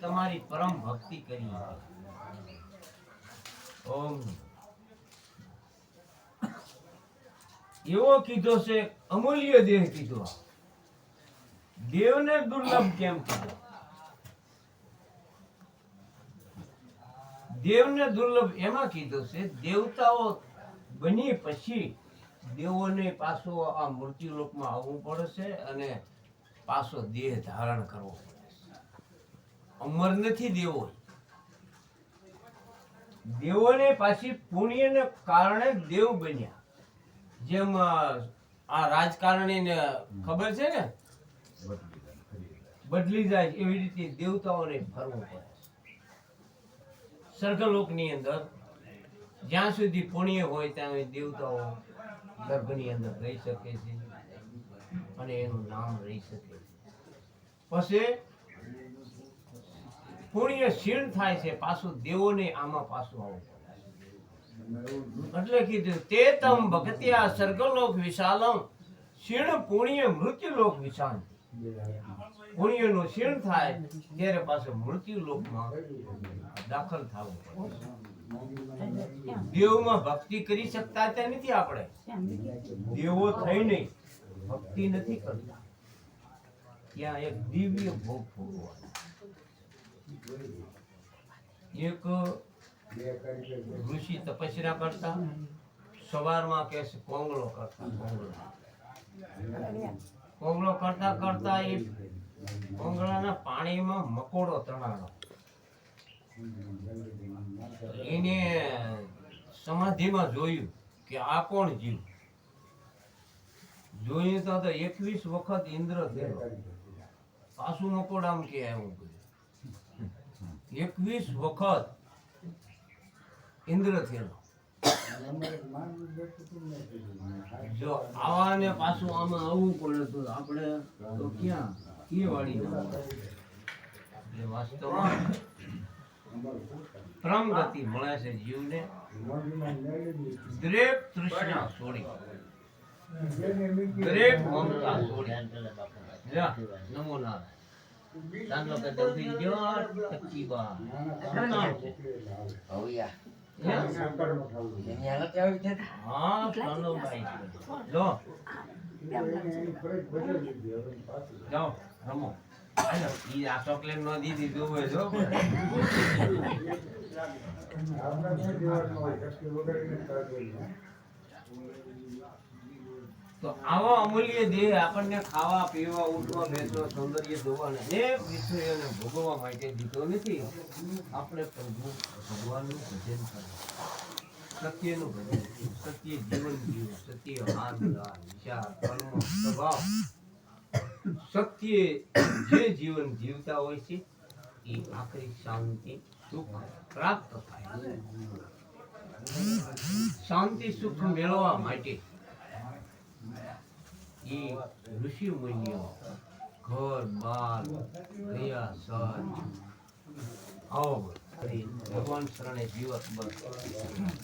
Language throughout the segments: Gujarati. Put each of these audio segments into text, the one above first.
તમારી પરમ ભક્તિ કરી એવો કીધો છે, અમૂલ્ય દેહ કીધો. દેવને દુર્લભ કેમ કીધો? દેવને દુર્લભ એમાં કીધો છે, દેવતાઓ બની પછી દેવોને પાછો આ મૃત્યુલોકમાં આવવું પડે છે અને પાછો દેહ ધારણ કરવો અમર નથી દેવો દેવોને પાછી પુણ્યને કારણે દેવ બન્યા. જેમ આ રાજકારણીને ખબર છે ને? બદલી જાય એવી રીતે દેવતાઓને ફરવું પડે. સ્વર્ગલોકની અંદર, જ્યાં સુધી પુણ્ય હોય ત્યાં દેવતાઓ ગર્ભની અંદર રહી શકે છે અને એનું નામ રહી શકે છે. પછી પુણ્ય ક્ષીણ થાય છે, પાછું દેવોને આમાં પાછું આવું એટલે કીધું, તે તમ ભક્તિયા સર્ગલોક વિશાલમ, ક્ષીણ પુણ્ય મૃત્યુલોક વિશાલ. પુણ્યનું ક્ષીણ થાય, ત્યારે પાછું મૃત્યુલોકમાં દાખલ થવું દેવમાં ભક્તિ કરી શકતા ત્યાં નથી આપણે. દેવો થઈ નહીં, ભક્તિ નથી કરતા. ત્યાં એક દિવ્ય ભોગ ભોગવાનો એક ઋષિ તપસ્યા કરતા, સવારમાં કે છે કોંગળો કરતા. કોંગળો કોંગળો કરતા કરતા એ કોંગળાના પાણીમાં મકોડો તણાણો એને સમાધિમાં જોયું કે આ કોણ જીવ? જોયું તો એકવીસ વખત ઇન્દ્ર થયો. પાછું મકોડામ કે આવ્યું એકવીસ વખત ઇન્દ્ર થયેલો. જો આવાને પાછું આમાં આવવું પડે તો આપણે તો ક્યાં? કે વાળી એટલે વાસ્તવમાં પ્રમ ગતિ મળે છે જીવને. દરેક તૃષ્ણા છોડી. દરેક મમતા છોડી. નમો નારાયણ. ચાંદલો કે દઉડી જો ટકી બા હે? હા ચાંદલોભાઈ છે. લો. જાઓ રમો. આ ચોકલેટ નો દીધી જોવે જો. તો આવો અમૂલ્ય દેહ આપણને ખાવા, પીવા, ઉઠવા, બેસવા, સૌંદર્ય જોવા અને વિષયોને ભોગવવા માટે દીધો નથી. આપણે પ્રભુ ભગવાનનું ભજન કરવું સત્યનું ભજન સત્ય જીવન જીવવું સત્ય હાથ વિચાર, કર્મ, સ્વભાવ. સત્ય જે જીવન જીવતા હોય છે, એ આખરી શાંતિ, સુખ પ્રાપ્ત થાય. શાંતિ, સુખ મેળવવા માટે એ ઋષિ મુનિઓ ઘર બાર ગયા સજ આવો ભગવાન શરણે જીવત બસ.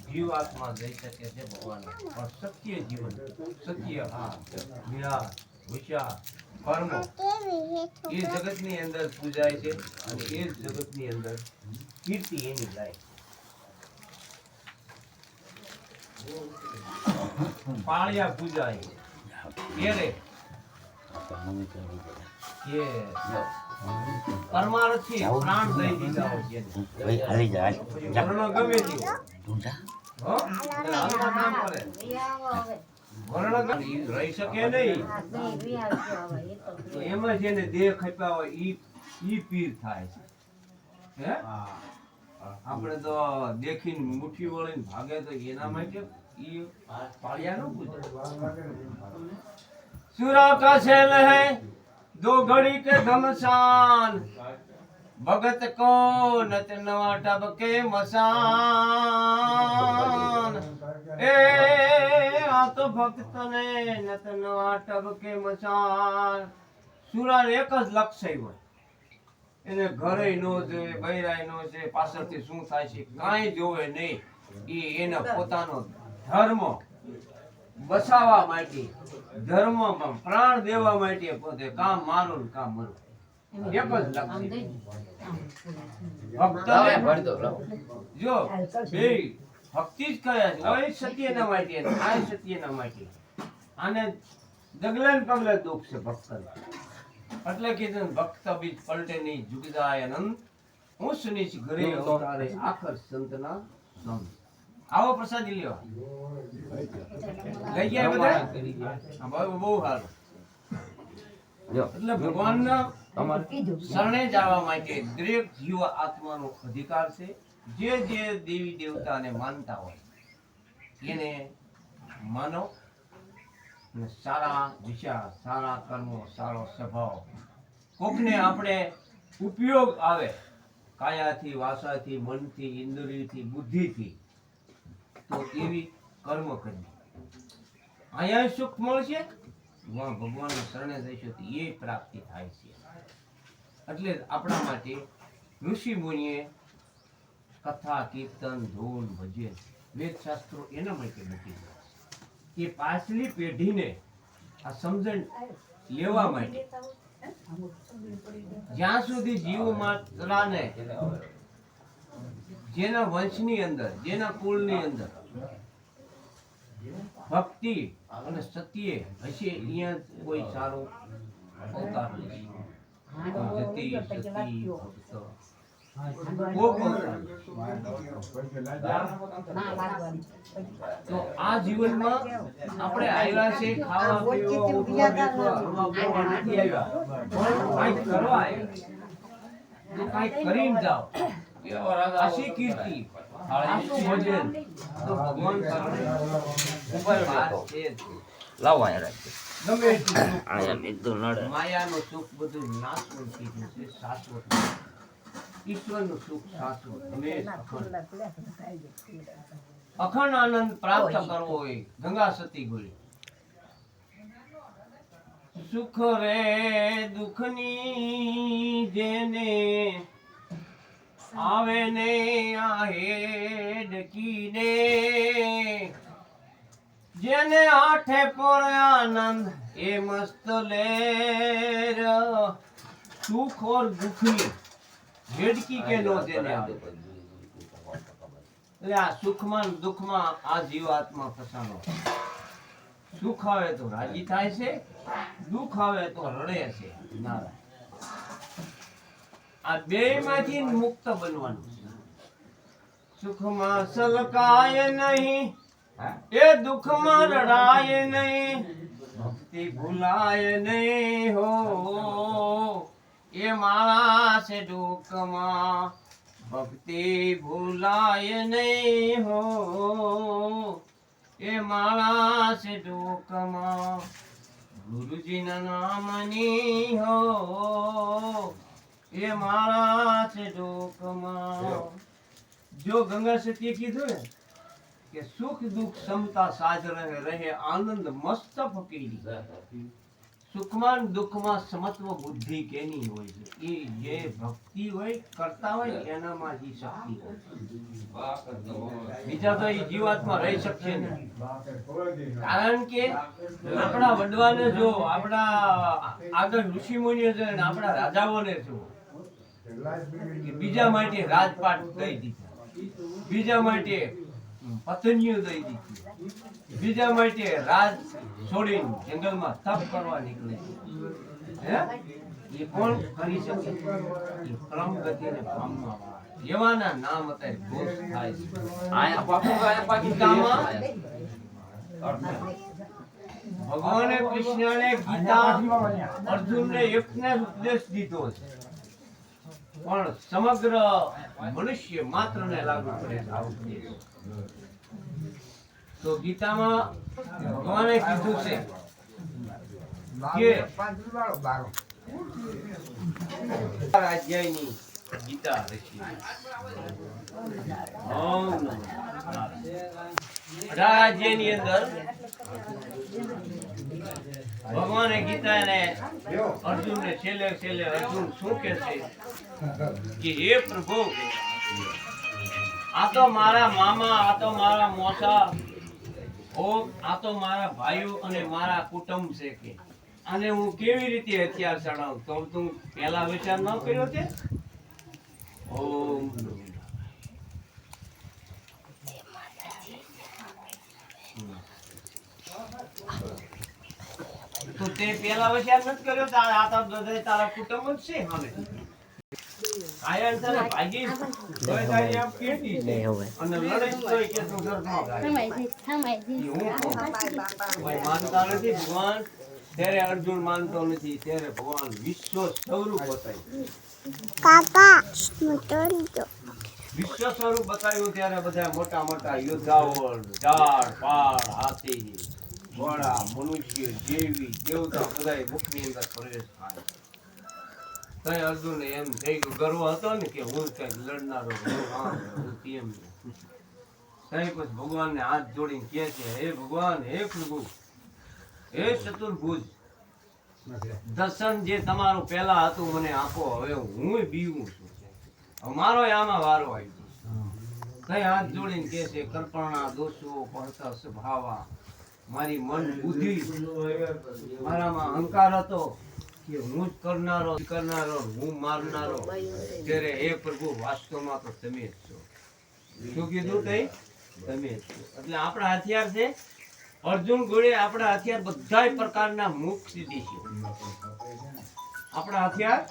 જીવાત્મા જઈ શકે છે ભગવાન પણ સત્ય જીવન સત્ય હા વિરાટ વિચાર કર્મ એ જગતની અંદર પૂજાય છે અને એ જગતની અંદર કીર્તિ એની જાય પાળિયા પૂજાય. ક્યારે કે પ્રાણ દઈ દીધા હોય છે. એને. વર્ણ ગમે તે હોય. હો? હાલમાં કામ કરે. વર્ણ ગમે ઈ રહી શકે નહીં. તો એમાં જેને દેહ ખપ્યા હોય ઈ ઈ પીર થાય છે. હે? આપણે તો દેખીને મુઠ્ઠી વળીને ભાગે તો એના માટે સુરા કા શહેર હે दो घड़ी के घमसान भगत को नत नवा टब के मसान ए आ तो भक्त ने नत नवा टब એક જ લક્ષ્ય હોય એને ઘરે નો જોવે બૈરાય નો છે, પાછળથી શું થાય છે, કાંઈ જોવે નહીં. એ એના પોતાનો ધર્મ બસાવવા માટે ધર્મમાં પ્રાણ દેવા માટે પોતે કામ મારું ને કામ મારું. એક જ. જો બે ભક્તિ જ કરે છે. ઓય સત્યના માટે આ સત્યના માટે. અને ડગલે પગલે દુઃખ છે ભક્તને. એટલે કીધું ભક્ત બીજ પલટે નહીં જુગદાય અનંત હું સુનિશ ઘરે અવતારે આખર સંતના સંત આવો પ્રસાદી લ્યો. લઈ ગયા બધા? બહુ બહુ સારું. એટલે ભગવાનના શરણે જવા માટે દરેક જીવ આત્માનો અધિકાર છે. જે જે દેવી દેવતાને માનતા હોય એને માનો અને સારા દિશા સારા કર્મો સારો સ્વભાવ કોકને આપણે ઉપયોગ આવે કાયાથી વાસાથી મનથી ઇન્દ્રિયથી બુદ્ધિથી તો એવી કર્મ કરવી અહીંયા સુખ મળશે વાં ભગવાનના શરણે જઈશું તો એ પ્રાપ્તિ થાય છે. એટલે આપણા માટે ઋષિ મુનિએ કથા, કીર્તન, ધૂન, ભજન વેદ એના માટે મૂકી છે. કે પાછલી પેઢીને આ સમજણ લેવા માટે જ્યાં સુધી જીવ માત્રાને જેના વંશની અંદર, જેના કુળની અંદર ભક્તિ અને સત્ય હશે અહીંયા કોઈ સારો અવતાર લેશે જતી સતી. તો આ જીવનમાં આપણે આવ્યા છે ખાવા પીવા ઉઠવા બેસવા હરવા ફરવા નથી આવ્યા. પણ કરવા આવ્યા. તો કાંઈક કરીને જાઓ. આશી કીર્તિ. અખંડ આનંદ પ્રાપ્ત કરવો હોય ગંગા સતી ગોળી સુખ રે દુઃખની જેને આવે ને આ જેને આઠે પર આનંદ એ મસ્ત લેર. સુખ ઓર દુઃખની હેડકી કે નો જેને આવે એટલે આ સુખમાં દુઃખમાં આ જીવાત્મા ફસાણો સુખ આવે તો રાજી થાય છે દુઃખ આવે તો રડે છે. નારાયણ આ બે માંથી મુક્ત બનવાનું છે. સુખમાં સલકાય નહીં એ દુઃખમાં રડાય નહીં ભક્તિ ભૂલાય નહીં હો. એ મારા છે દુઃખમાં ભક્તિ ભૂલાય નહીં હો. એ મારા છે દુઃખમાં ગુરુજીના નામની હો. એ મારા છે ડોકમાં જો ગંગા સતીએ કીધું ને કે સુખ દુઃખ સમતા સાજ રહે રહે આનંદ મસ્ત ફકીરી સુખમાં દુઃખમાં સમત્વ બુદ્ધિ કેની હોય છે? એ જે ભક્તિ હોય કરતા હોય એનામાં જ શક્તિ હોય. બીજા તો એ જીવાતમાં રહી શકશે નહીં કારણ કે આપણા વડવાને જો આપણા આગળ ઋષિ મુનિઓ છે આપણા રાજાઓને જો બીજા માટે રાજપાટ દઈ દીધા. બીજા માટે પત્નીઓ દઈ દીધી. બીજા માટે રાજ છોડીને જંગલમાં તપ કરવા નીકળે હે? એ કોણ કરી શકે? એ ક્રમ ગતિને પામવા એવાના નામ અત્યારે ઘોષ થાય છે. આયા પાકું આયા અહીંયા પાકી ગીતામાં ભગવાને કૃષ્ણને ગીતા અર્જુનને એકને ઉપદેશ દીધો છે. પણ સમગ્ર મનુષ્ય માત્રને લાગુ પડે તો ગીતામાં ભગવાને કીધું છે કે રાજ્યની ગીતા રચી. રાજ્યની અંદર ભગવાને ગીતાને અર્જુનને છેલ્લે છેલ્લે અર્જુન શું કે છે? કે હે પ્રભુ આ તો મારા મામા આ તો મારા મોસા ઓ આ તો મારા ભાઈઓ અને મારા કુટુંબ છે કે. આને હું કેવી રીતે હથિયાર ચડાવું? તો તું પહેલા વિચાર ન કર્યો તે ઓમ તો તે પહેલા વિચાર નથી કર્યો તારા આ તો બધા તારા કુટુંબ જ છે હવે. આયન તને ભાગી. તોય તારી આમ કેટી છે અને લડાઈ તોય કે તું ઘરમાં ભાગી. થમાઈ જી થમાઈ ઈ જી હું કહું. કોઈ માનતા નથી ભગવાન. ત્યારે અર્જુન માનતો નથી ત્યારે ભગવાન વિશ્વ સ્વરૂપ બતાવ્યું વિશ્વ સ્વરૂપ બતાવ્યું ત્યારે બધા મોટા મોટા યોદ્ધાઓ ઝાડ પાડ હાથી. ઘોડા મનુષ્ય, જેવી, દેવતા બધા મુખની અંદર પ્રવેશ થાય. તઈ અર્જુન એમ થઈ ગયું, ગર્વ હતો ને કે હું કંઈક લડનારો હું ભગવાનને હાથ જોડીને કહે છે, હે ભગવાન, હે પ્રભુ, હે ચતુર્ભુજ, દર્શન જે તમારું પહેલા હતું મને આપો, હવે હું બીવું છું. અમારો મારો આમાં વારો આવી ગયો કઈ હાથ જોડીને કે છે, કલ્પના દોષો પડતા સ્વભાવા મારી મન બુદ્ધિ મારામાં અહંકાર હતો કે હું જ કરનારો કરનારો હું મારનારો. ત્યારે હે પ્રભુ વાસ્તવમાં તો તમે જ છો. શું કીધું કઈ તમે જ છો. એટલે આપણા હથિયાર છે અર્જુન ગોળે આપણા હથિયાર બધાય પ્રકારના મુખ સિદ્ધિ છે. આપણા હથિયાર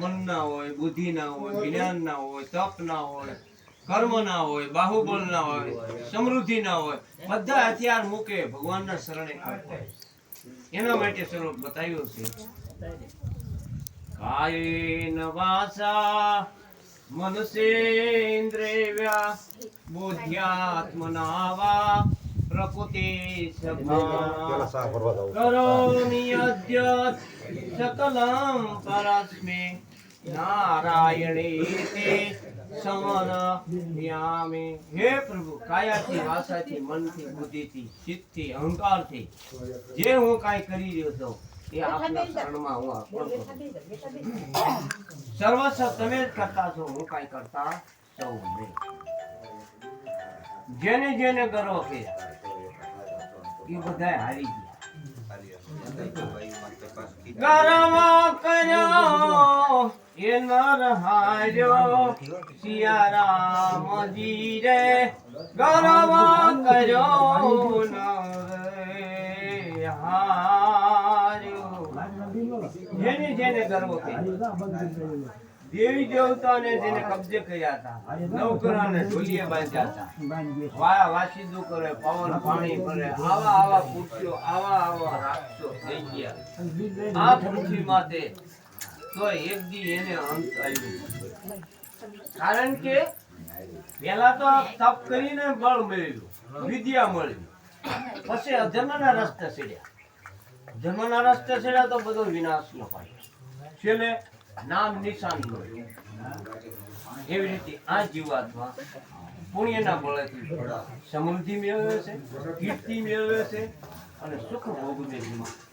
મનના હોય બુદ્ધિના હોય જ્ઞાનના હોય તપના હોય. કર્મના હોય બાહુબલ ના હોય સમૃદ્ધિ ના હોય બધા હથિયાર મૂકે ભગવાનના શરણે એના માટે સ્વરૂપ બતાવ્યું છે. કાયેન વાસા મનસેન્દ્રિયા બુદ્ધ્યાત્મના વા પ્રકૃતિ સભા સકલમ પરસ્મે. નારાયણે તે હે પ્રભુ કાયાથી વાસાથી મનથી બુદ્ધિથી ચિત્તથી અહંકારથી જે હું કાંઈ કરી રહ્યો છું એ આપના શરણમાં હું અર્પણ કરું સર્વસ્વ તમે જ કરતા છો હું કાંઈ કરતા સૌ નહીં. જેને જેને ગર્વ કે એ બધાય હારી ગયા. ગર્વ કર્યો એ નર હાર્યો સિયારામજી રે ગર્વ કર્યો નર હાર્યો. જેને જેને ગર્વ દેવી દેવતાને જેને કબજે કર્યા હતા, નવકરાને ઢોલીએ બાંધ્યા હતા. વાયા વાસીદું કરે પવન પાણી કરે આવા આવા પૂછ્યો આવા આવા રાક્ષસો થઈ ગયા. આ પૃથ્વી માથે તો એક દી એને અંત આવ્યું કારણ કે પેલા તો તપ કરીને બળ મેળવ્યું, વિદ્યા મળી. પછી અધર્મના રસ્તે ચડ્યા. ધર્મના રસ્તે ચડ્યા તો બધો વિનાશ નો પામ્યો છેલ્લે નામ નિશાન મળ્યું. એવી રીતે આ જીવાત્મા પુણ્યના બળેથી સમૃદ્ધિ મેળવે છે, કીર્તિ મેળવે છે અને સુખ ભોગવે છે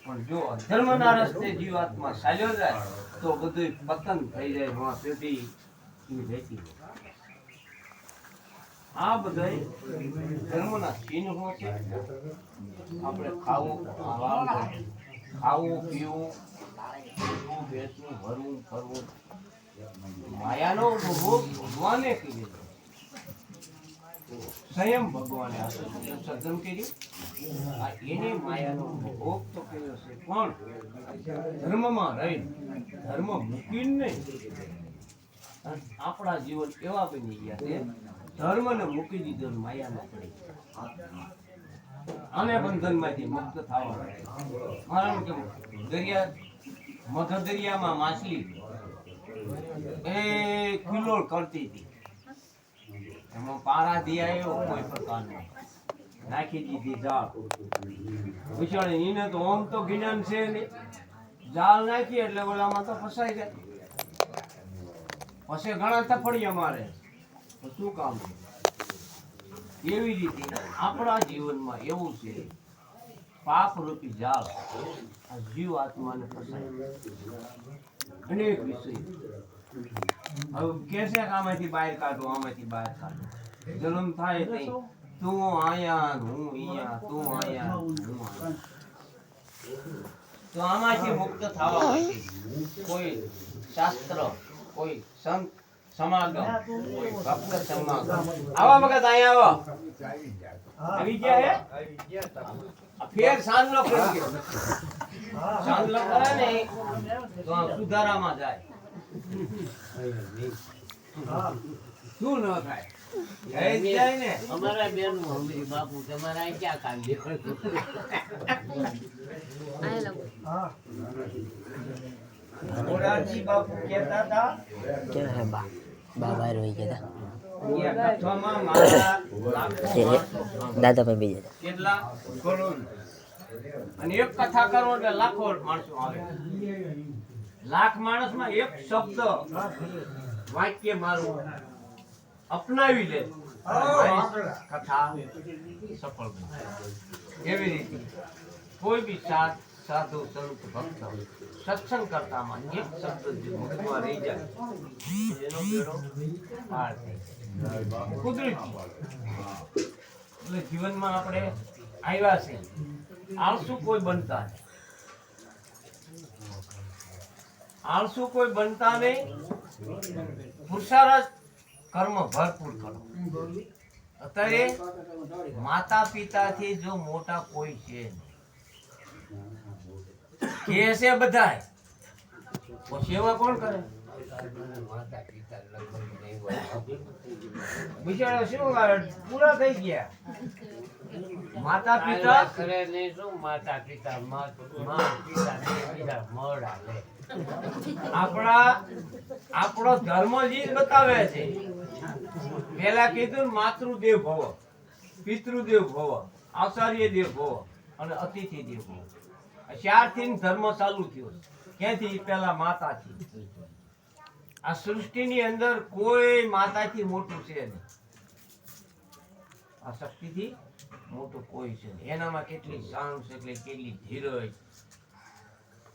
પણ જો અધર્મના રસ્તે જીવાત્મા ચાલ્યો જાય તો બધું પતન થઈ જાય માં પેઢી રહેતી આ બધાય ધર્મના ચિહ્નો છે. આપણે ખાવું ખાવું પીવું ઉઠવું, બેસવું ભરવું ફરવું. માયાનો ભોગ ભગવાને કીધેલો સંયમ ભગવાને. સદન કર્યું. એને માયાનો ભોગ તો કર્યો છે. પણ ધર્મમાં રહી ધર્મ મૂકીને આપણા જીવન એવા બની ગયા છે, ધર્મને મૂકી દીધો માયામાં પડી આને બંધનમાંથી મુક્ત થવા મારા કે દરિયા મધ દરિયામાં માછલી એ કિલોળ કરતી હતી. એમાં પારા દી આવ્યો કોઈ પ્રકારનો. નાખી દીધી જાળ. વિશાળ એને તો ઓમ તો જ્ઞાન છે નહીં જાળ નાખી એટલે ઓલામાં તો ફસાઈ જાય. પછી ઘણા તફડી અમારે તો શું કામ? એવી રીતે આપણા જીવનમાં એવું છે. પાપ રૂપી જાળ જીવ આત્માને ફસાય અનેક વિષય. કે છે આમાંથી બહાર કાઢો, આમાંથી બહાર થાય તું આયા હું અહીંયા, તું આમાંથી મુક્ત થવા કોઈ શાસ્ત્ર, કોઈ સંત, સમાગમ, કોઈ ભક્ત સમાગમ. આવા વખત અહીંયા આવો. આવી ગયા હે? ફેર સાંજનો કરી ગયો સાંજનો કરે ને, તો સુધારામાં જાય. શું ન થાય? જય જ જાય ને અમારા બેન હમરી બાપુ તમારા અહીં ક્યાં કામ બાપુ હતા. કેવા હે બા? બા બહાર ગયા કે. દાદા ભાઈ બીજા કેટલા? અને એક કથા કરો એટલે લાખો માણસો આવે. લાખ માણસમાં એક શબ્દ વાક્ય મારું અપનાવી લે. કથા સફળ એવી રીતે કોઈ બી સાધ, સાધુ, સંત, ભક્ત સત્સંગ કરતામાં એક શબ્દ મુખમાં રહી જાય, એનો બેડો પાર થાય. કુદરતી. એટલે જીવનમાં આપણે આવ્યા છે આળસુ કોઈ બનતા નહીં. આળસુ કોઈ બનતા નહીં. પુરુષાર્થ કર્મ ભરપૂર કરો. અત્યારે માતા પિતાથી જો મોટા કોઈ છે કે છે બધાય? તો સેવા કોણ કરે? માતા બિચારા શું? પૂરા થઈ ગયા. માતા પિતા? કરે નહીં શું? માતા પિતા મા મા પિતા મળા લે આપણા, આપણો ધર્મ જ બતાવે છે. પેલા કીધું માતૃદેવ ભવ, પિતૃદેવ ભવ, આચાર્ય દેવ ભવ અને અતિથિ દેવ ભવ. ને ધર્મ ચાલુ થયો ક્યાંથી? પેલા માતાથી. આ સૃષ્ટિની અંદર કોઈ માતાથી મોટું છે નહીં. આ શક્તિથી મોટું કોઈ છે એનામાં કેટલી શાંત છે એટલે કેટલી ધીરજ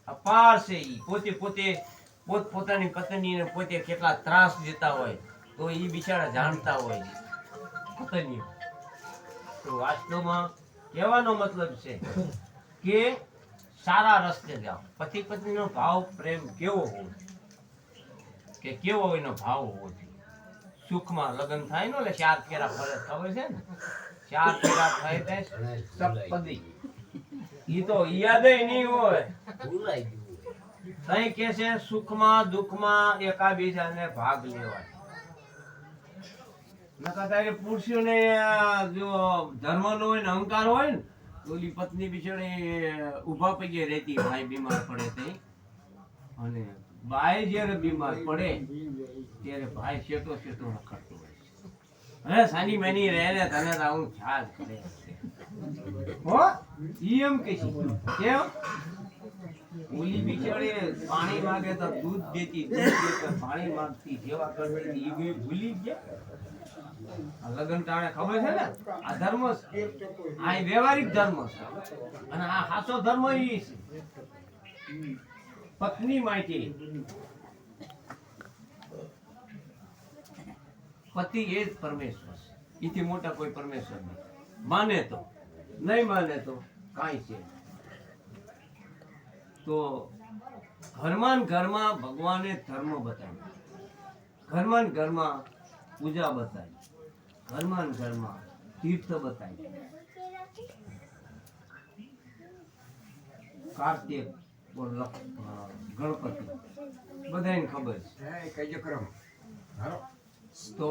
અપાર છે એ પોતે પોતે પોત પોતાની પત્નીને પોતે કેટલા ત્રાસ દેતા હોય તો એ બિચારા જાણતા હોય પત્નીઓ. તો વાસ્તવમાં કહેવાનો મતલબ છે કે સારા રસ્તે જાઓ. પતિ પત્નીનો ભાવ પ્રેમ કેવો હોવો કે કેવો એનો ભાવ હોવો જોઈએ? સુખમાં લગ્ન થાય ને એટલે ચાર ફેરા ફરે ખબર છે ને? ચાર ફેરા થાય થાય સપદી ઈ તો યાદ નહીં હોય. ભૂલાઈ ગયું તઈ કે છે સુખમાં દુઃખમાં એકાબીજાને ભાગ લેવા નકા તારે પુરુષોને આ જો ધર્મનો હોય ને અહંકાર હોય ને ઓલી પત્ની બિચારી ઊભા પગે રહેતી ભાઈ બીમાર પડે તે અને બાય જ્યારે બીમાર પડે ત્યારે ભાઈ શેટો શેટો રખડતો હોય છે. અરે સાની મેની રહે ને તને તો આવું છાજ કરે. હો? એમ કે છે. કેમ? ઓલી બિચારી પાણી માંગે તો દૂધ દેતી પાણી માંગતી જેવા કરતી એ ભૂલી ગયા. લગન ટાણે ખબર છે ને? આ ધર્મ આ વ્યવહારિક ધર્મ છે. અને આ સાચો ધર્મ એ છે. પત્ની માટે. પતિ એ જ પરમેશ્વર છે. એથી મોટા કોઈ પરમેશ્વર નહીં. માને તો. નહીં માને તો કાંઈ છે. તો ઘરમાં ઘરમાં ભગવાને ધર્મ બતાવ્યો. ઘરમાં ઘરમાં પૂજા બતાવી. ઘરમાં ઘરમાં તીર્થ બતાવી. કાર્તિક ગણપતિ. બધાને ખબર છે. તો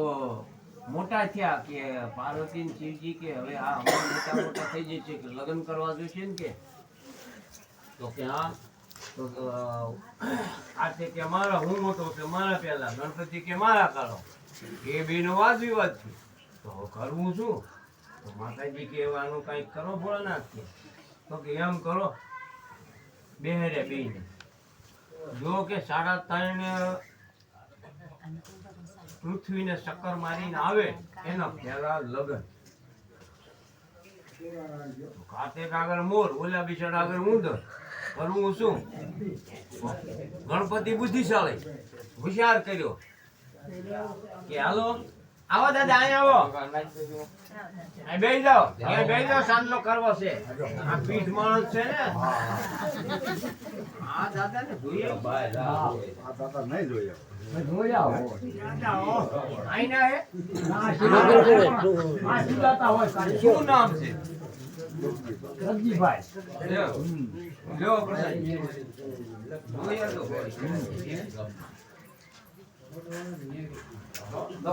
મોટા થયા કે પાર્વતી શિવજી કે હવે આ અમારા મોટા મોટા થઈ જાય છે કે લગ્ન કરવા જોઈશે ને કે? તો કે હા. તો આ છે કે મારા, હું મોટો કે મારા પહેલા ગણપતિ કે મારા કરો એ બેનો વાદ વિવાદ છે. તો કરવું શું? તો માતાજી કે એવાનું કંઈક કરો, ભોળાનાથ કે. તો કે એમ કરો. બેહરે બેને જો કે સાડા ત્રણ પૃથ્વીને ચક્કર મારીને આવે એના પહેલા લગન. કાતે આગળ મોર ઓલા બિચાર આગળ ઉંદર. કરવું શું? ગણપતિ બુદ્ધિશાળી. હોશિયાર કર્યો. કે હાલો આવો દાદા અહીંયા આવો. અહીં બેસી જાઓ. અહીંયા બેસી જાઓ સાંજનો કરવો છે. આ પીઠ માણસ છે ને. આ દાદા ને જોઈએ. આઈના હે શું નામ છે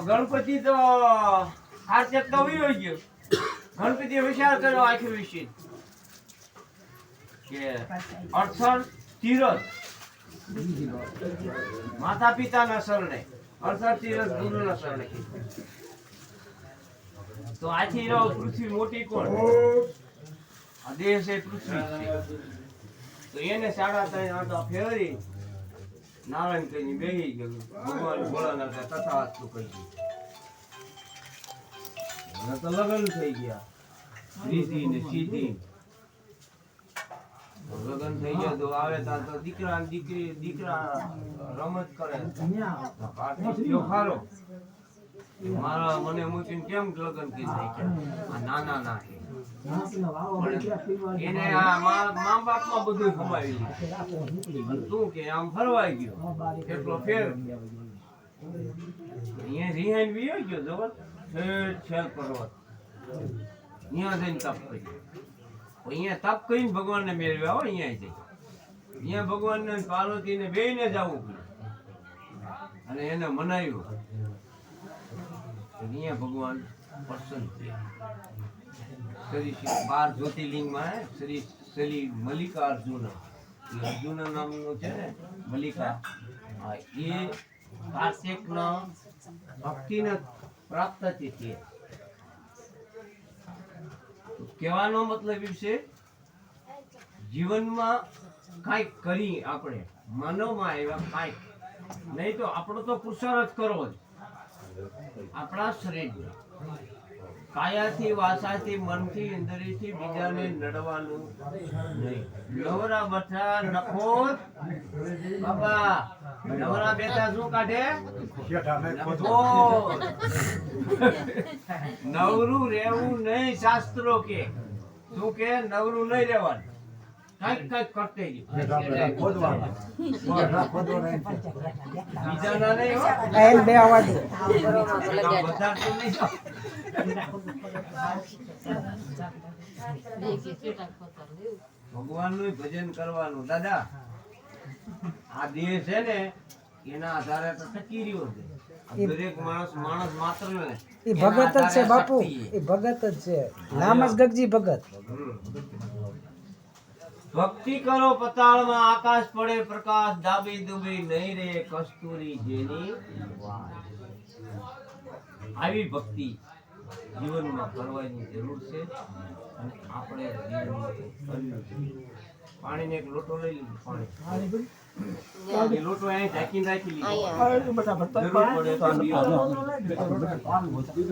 ગણપતિ તો હાર્ચક તો ગયો. ગણપતિ વિચાર કર્યો આખી વિશે કે તીરથ માતા પિતાના શરણે શરણે. તો આથી રહો પૃથ્વી મોટી કોણ? દેહ છે પૃથ્વી તો એને સાડા ત્રણ આંટા ફેરી નારાયણ કહીને બેહી ગયું. ભગવાન ભોળાનાથે તથાસ્તુ કહી ગયું તો લગ્ન થઈ ગયા. રીતિ ને સીધી. લગ્ન થઈ ગયા તો આવે તો દીકરા દીકરી, દીકરા રમત કરે. મારા મને મૂકીને કેમ લગ્ન થઈ નાખ્યા? મા બાપમાં બધું ખમાવી લીધું કે આમ ફરવાઈ ગયો. એટલો ફેર. અહીંયા રિહાઈન વિયો ગયો જબર પર્વત. અહીંયા જઈને તપ કર્યું અહીંયા તપ કરીને ભગવાનને મેળવ્યા હો, અહીંયા જઈ અહીંયા ભગવાનને પાર્વતીને બેયને જવું પડ્યું અને એને મનાવ્યું. અહીંયા ભગવાન પ્રસન્ન થયા. શ્રી બાર જ્યોતિર્લિંગમાં શ્રી શ્રી મલ્લિકાર્જુન. એ અર્જુન નામનું છે ને, મલ્લિકા. એ કાર્તિકનો ભક્તિને પ્રાપ્ત તો કહેવાનો મતલબ એ છે જીવનમાં કાંઈક કરી આપણે માનવમાં આવ્યા કાંઈક. નહીં તો આપણો તો પુરુષાર્થ કરવો જ. આપણા શરીર કાયાથી વાસાથી મનથી ઇન્દ્રિયથી બીજાને નડવાનું નહીં. નવરા બઠા નખોત બાબા નવરા બેઠા શું કાઢે? નખોત. નવરું રહેવું નહીં શાસ્ત્રો કે. શું કે નવરું નહીં રહેવાનું. કંઈક કંઈક કરતે બીજાના નહીં. બે બધા ભગવાનનું ભજન કરવાનું. દાદા આ દેહ છે ને એના આધારે તો ટકી રહ્યો છે. દરેક માણસ માણસ માત્ર ને. એ ભગત જ છે બાપુ. એ ભગત જ છે. નામ જ ગગજી ભગત. ભક્તિ કરો પતાળમાં આકાશ પડે પ્રકાશ દાબી દુબી નહીં રે કસ્તુરી જેની આવી ભક્તિ જીવનમાં કરવાની જરૂર છે અને આપણે. પાણીને એક લોટો લઈ લીધો પાણી. એ